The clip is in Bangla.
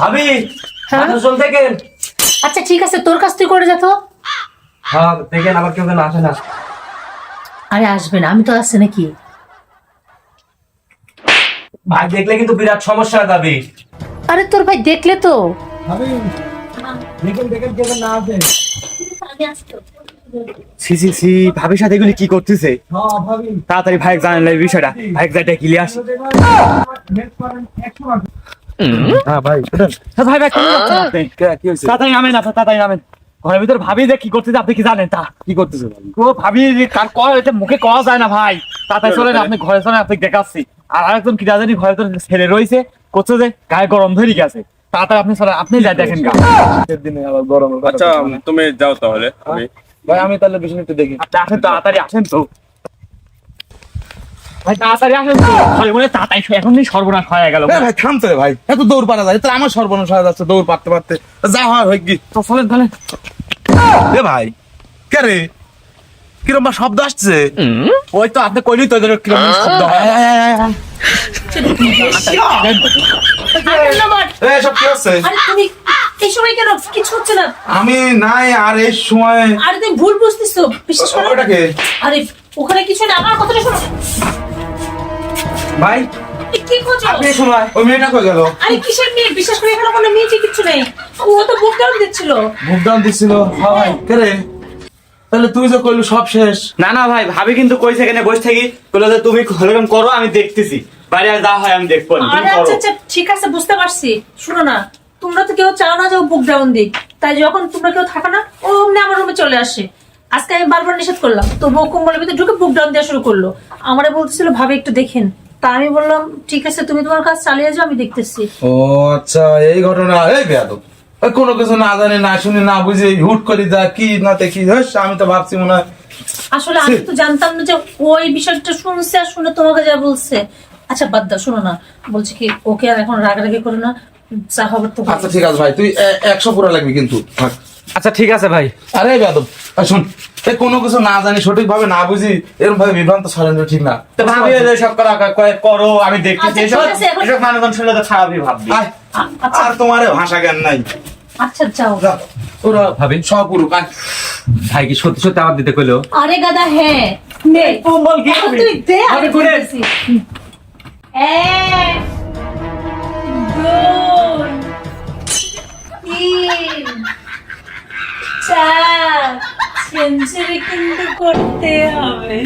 ভাবি হ্যাঁ? মাথা চল দেখেন। আচ্ছা ঠিক আছে তোর কাছ থেকে করে যা তো। হ্যাঁ দেখেন আবার কেউ যেন আসে না। আরে আসবে না আমি তো আসছে নাকি? ভাই দেখলে কিন্তু বিরাট সমস্যা হয়ে যাবে আরে তোর ভাই দেখলে তো। দেখেন দেখেন কেউ না আসে। সি সি সি ভাবির সাথে এগুলি কি করতেছে? হ্যাঁ ভাবি তাড়াতাড়ি ভাই জানেন এই বিষয়টা। ভাই যাইটা কিলি আসে। হ্যাঁ ভাই ভাই ভাই আপনি? কি তাড়াতাড়ি নামেন আপনার তাড়াতাড়ি নামেন। ঘরের ভিতর ভাবি যে কি করতেছে আপনি কি জানেন তা? কি করতেছে ভাবি? ও ভাবি যে কার এটা মুখে কওয়া যায় না ভাই। তাড়াতাড়ি চলেন আপনি ঘরে চলেন আপনি দেখাচ্ছি। আর আরেকজন কি জানি ঘরে তো ছেলে রয়েছে করছে যে গায়ে গরম ধরে গেছে। তাড়াতাড়ি আপনি চলেন আপনি যাই দেখেন গা। দিনে আবার গরম আচ্ছা তুমি যাও তাহলে আমি ভাই আমি তাহলে বিষয় একটু দেখি। আপনি আসেন তাড়াতাড়ি আসেন তো। ভাই তাড়াতাড়ি আসেন তো। ঘরে মনে তাড়াতাড়ি এখনই সর্বনাশ হয়ে গেল। ভাই থামতে রে ভাই। এত দৌড় পারা যায় তাহলে আমার সর্বনাশ হয়ে যাচ্ছে দৌড় পারতে পারতে যা হয় হয়ে কি। তো চলেন তাহলে এ ভাই কে রে? কিরম বা শব্দ আসছে? ওই তো আপনি কইলি তো কীরকম শব্দ হয়। এ সব কি হচ্ছে? আরে তুমি এই সময় কেন? কিছু হচ্ছে না। আমি নাই আর এই সময় আরে তুমি ভুল বুঝতেছো। বিশ্বাস করো ওটাকে? আরে ওখানে কিছু না আমার কথাটা শোনো। ভাই। কি করছ আপনি সময় ওই মেয়েটা কই গেল? আরে কিসের মেয়ে? বিশ্বাস করে এখানে কোনো মেয়ে কিছু নেই। ও তো বুক ডাউন দিচ্ছিল। ডাউন দিছিল হ্যাঁ ভাই। কে তাহলে তুই যে কইলু সব শেষ। না না ভাই ভাবি কিন্তু কইছে এখানে বসে থাকি। বলে যে তুমি এরকম করো আমি দেখতেছি। বাইরে আর যা হয় আমি দেখব আচ্ছা আচ্ছা ঠিক আছে বুঝতে পারছি। শুনো না। তোমরা তো কেউ চাও না যে ও বুক ডাউন দিক। তাই যখন তোমরা কেউ থাকো না ও অমনি আমার রুমে চলে আসে। আজকে আমি বারবার নিষেধ করলাম। তো বউ কম্বলের ভিতরে ঢুকে বুক ডাউন দেওয়া শুরু করল। আমারে বলতেছিল ভাবে একটু দেখেন। তা আমি বললাম ঠিক আছে তুমি তোমার কাজ চালিয়ে যাও আমি দেখতেছি। ও আচ্ছা এই ঘটনা এই বেয়াদব। ওই কোনো কিছু না জানি না শুনি না বুঝি হুট করে যা কি না দেখি হস আমি তো ভাবছি মনে হয় আসলে আমি তো জানতাম না যে ওই বিষয়টা শুনছে আর শুনে তোমাকে যা বলছে। আচ্ছা বাদ দাও শোনো না। বলছি কি ওকে আর এখন রাগারাগি করো না। যা হবে তো আচ্ছা ঠিক আছে ভাই তুই এ- একশো পুরা লাগবি কিন্তু থাক। আচ্ছা ঠিক আছে ভাই। আরে বেয়াদব এই শোন এই কোনো কিছু না জানি সঠিক ভাবে না বুঝি এরকম ভাবে বিভ্রান্ত ছড়ানো ঠিক না। তো ভাবি এই যে সব করা কয় করো আমি দেখতেছি আচ্ছা, এসব এসব মানুষজন শুনলে তো খারাপই ভাববি। আচ্ছা। আর তোমার ভাষা জ্ঞান নাই। আচ্ছা যাও। তোরা ভাবি। সব পুরুষ আয়। ভাই কি সত্যি সত্যি আমার দিতে কইলো? আরে গাদা হ্যাঁ। নে কম্বল কি তুই দে আমি করতেছি এক দুই তিন চার সেঞ্চুরি কিন্তু করতে হবে